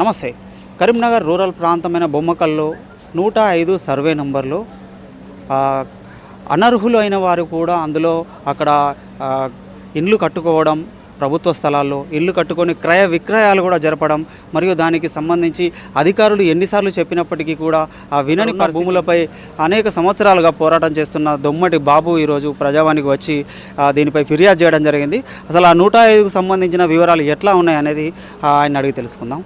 నమస్తే. కరీంనగర్ రూరల్ ప్రాంతమైన బొమ్మకల్లో నూట ఐదు సర్వే నంబర్లో అనర్హులైన అనర్హులు అయిన వారు కూడా అందులో అక్కడ ఇండ్లు కట్టుకోవడం ప్రభుత్వ స్థలాల్లో ఇల్లు కట్టుకొని క్రయ విక్రయాలు కూడా జరపడం మరియు దానికి సంబంధించి అధికారులు ఎన్నిసార్లు చెప్పినప్పటికీ కూడా ఆ వినని భూములపై అనేక సంవత్సరాలుగా పోరాటం చేస్తున్న దొమ్మటి బాబు ఈరోజు ప్రజావానికి వచ్చి దీనిపై ఫిర్యాదు చేయడం జరిగింది. అసలు ఆ నూట ఐదుకు సంబంధించిన వివరాలు ఎట్లా ఉన్నాయి అనేది ఆ, ఆయన అడిగి తెలుసుకుందాం.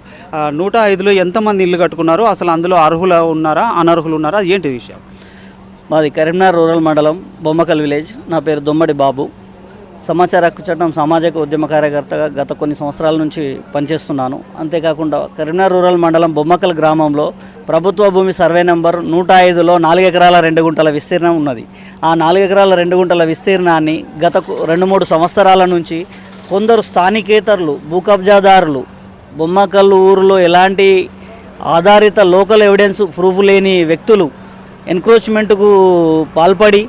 నూట ఐదులో ఎంతమంది ఇల్లు కట్టుకున్నారు అసలు అందులో అర్హులు ఉన్నారా అనర్హులు ఉన్నారా ఏంటి విషయం? మాది కరీంనగర్ రూరల్ మండలం బొమ్మకల్ విలేజ్. నా పేరు దొమ్మడి బాబు. సమాచార హక్కు చట్టం సామాజిక ఉద్యమ కార్యకర్తగా గత కొన్ని సంవత్సరాల నుంచి పనిచేస్తున్నాను. అంతేకాకుండా కరీంనగర్ రూరల్ మండలం బొమ్మకల్ గ్రామంలో ప్రభుత్వ భూమి సర్వే నెంబర్ నూట ఐదులో నాలుగు ఎకరాల రెండు గుంటల విస్తీర్ణం ఉన్నది. ఆ నాలుగు ఎకరాల రెండు గుంటల విస్తీర్ణాన్ని గత రెండు మూడు సంవత్సరాల నుంచి కొందరు స్థానికేతరులు భూ కబ్జాదారులు బొమ్మకల్లు ఊరిలో ఎలాంటి ఆధారిత లోకల్ ఎవిడెన్స్ ప్రూఫ్ లేని వ్యక్తులు ఎన్క్రోచ్మెంట్కు పాల్పడి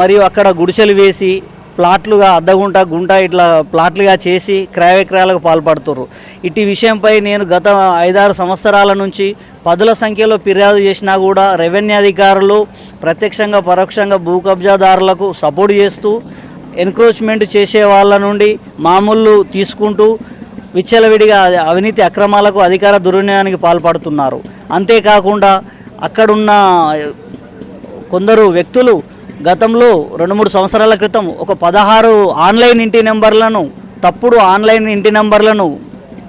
మరియు అక్కడ గుడిసెలు వేసి ప్లాట్లుగా అద్దగుంట గుంట ఇట్లా ప్లాట్లుగా చేసి క్రయ విక్రయాలకు పాల్పడుతుర్రు. ఇటు విషయంపై నేను గత ఐదారు సంవత్సరాల నుంచి పదుల సంఖ్యలో ఫిర్యాదు చేసినా కూడా రెవెన్యూ అధికారులు ప్రత్యక్షంగా పరోక్షంగా భూ కబ్జాదారులకు సపోర్ట్ చేస్తూ ఎన్క్రోచ్మెంట్ చేసే వాళ్ళ నుండి మామూలు తీసుకుంటూ విచ్చలవిడిగా అవినీతి అక్రమాలకు అధికార దుర్వినియోగానికి పాల్పడుతున్నారు. అంతేకాకుండా అక్కడున్న కొందరు వ్యక్తులు గతంలో రెండు మూడు సంవత్సరాల క్రితం ఒక పదహారు ఆన్లైన్ ఇంటి నెంబర్లను తప్పుడు ఆన్లైన్ ఇంటి నెంబర్లను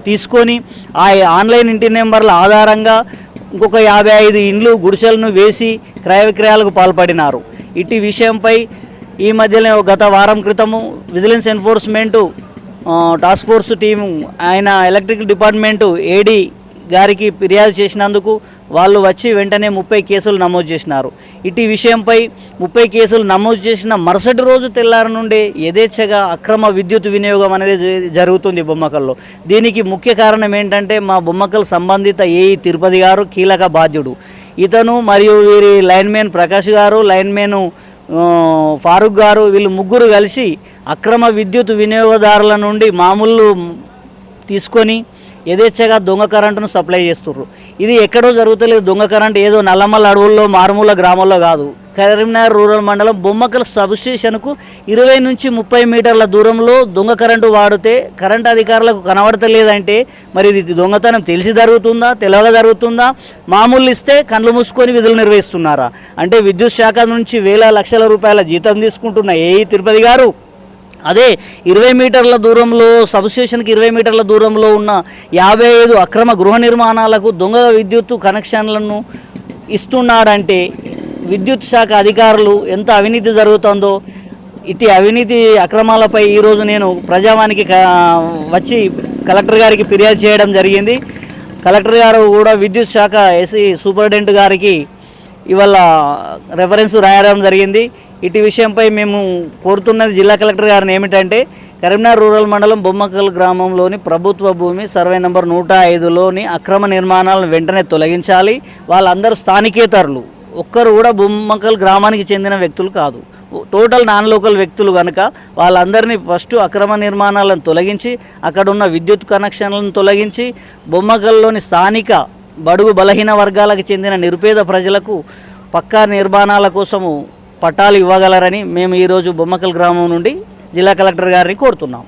తీసుకొని ఆ ఆన్లైన్ ఇంటి నెంబర్ల ఆధారంగా ఇంకొక యాభై ఐదు ఇండ్లు గుడిసెలను వేసి క్రయ విక్రయాలకు పాల్పడినారు. ఇటు విషయంపై ఈ మధ్యలో గత వారం క్రితము vigilance enforcement task force team ఆయన ఎలక్ట్రికల్ డిపార్ట్మెంటు ఏడీ గారికి ఫిర్యాదు చేసినందుకు వాళ్ళు వచ్చి వెంటనే ముప్పై కేసులు నమోదు చేసినారు. ఇటు విషయంపై ముప్పై కేసులు నమోదు చేసిన మరుసటి రోజు తెల్లారి నుండి యథేచ్ఛగా అక్రమ విద్యుత్ వినియోగం అనేది జరుగుతుంది బొమ్మకల్లో. దీనికి ముఖ్య కారణం ఏంటంటే మా బొమ్మకల్ సంబంధిత ఏఈ తిరుపతి గారు కీలక బాధ్యుడు. ఇతను మరియు వీరి లైన్మెన్ ప్రకాష్ గారు లైన్మెన్ ఫారూక్ గారు వీళ్ళు ముగ్గురు కలిసి అక్రమ విద్యుత్ వినియోగదారుల నుండి మామూలు తీసుకొని యథేచ్ఛగా దొంగ కరెంటును సప్లై చేస్తుర్రు. ఇది ఎక్కడో జరుగుతలేదు. దొంగ కరెంట్ ఏదో నల్లమల్ల అడవుల్లో మారుమూల గ్రామాల్లో కాదు. కరీంనగర్ రూరల్ మండలం బొమ్మకల సబ్స్టేషన్కు ఇరవై నుంచి ముప్పై మీటర్ల దూరంలో దొంగ కరెంటు వాడితే కరెంట్ అధికారులకు కనబడతలేదంటే మరి ఇది దొంగతనం తెలిసి జరుగుతుందా? తెలియక జరుగుతుందా? మామూలు ఇస్తే కళ్ళు మూసుకొని విధులు నిర్వహిస్తున్నారా? అంటే విద్యుత్ శాఖ నుంచి వేల లక్షల రూపాయల జీతం తీసుకుంటున్న ఏ తిరుపతి గారు అదే ఇరవై మీటర్ల దూరంలో సబ్స్టేషన్కి ఇరవై మీటర్ల దూరంలో ఉన్న యాభై ఐదు అక్రమ గృహ నిర్మాణాలకు దొంగ విద్యుత్ కనెక్షన్లను ఇస్తున్నాడంటే విద్యుత్ శాఖ అధికారులు ఎంత అవినీతి జరుగుతుందో ఇటు అవినీతి అక్రమాలపై ఈరోజు నేను ప్రజావానికి వచ్చి కలెక్టర్ గారికి ఫిర్యాదు చేయడం జరిగింది. కలెక్టర్ గారు కూడా విద్యుత్ శాఖ ఎస్సీ సూపరింటెండెంట్ గారికి ఇవాళ రెఫరెన్స్ రాయడం జరిగింది. ఇటు విషయంపై మేము కోరుతున్నది జిల్లా కలెక్టర్ గారిని ఏమిటంటే కరీంనగర్ రూరల్ మండలం బొమ్మకల్ గ్రామంలోని ప్రభుత్వ భూమి సర్వే నెంబర్ నూట ఐదులోని అక్రమ నిర్మాణాలను వెంటనే తొలగించాలి. వాళ్ళందరూ స్థానికేతరులు. ఒక్కరు కూడా బొమ్మకల్ గ్రామానికి చెందిన వ్యక్తులు కాదు. టోటల్ నాన్ లోకల్ వ్యక్తులు కనుక వాళ్ళందరినీ ఫస్ట్ అక్రమ నిర్మాణాలను తొలగించి అక్కడ ఉన్న విద్యుత్ కనెక్షన్లను తొలగించి బొమ్మకల్లోని స్థానిక బడుగు బలహీన వర్గాలకు చెందిన నిరుపేద ప్రజలకు పక్కా నిర్మాణాల కోసము పట్టాలు ఇవ్వగలరని మేము ఈరోజు బొమ్మకల్ గ్రామం నుండి జిల్లా కలెక్టర్ గారిని కోరుతున్నాం.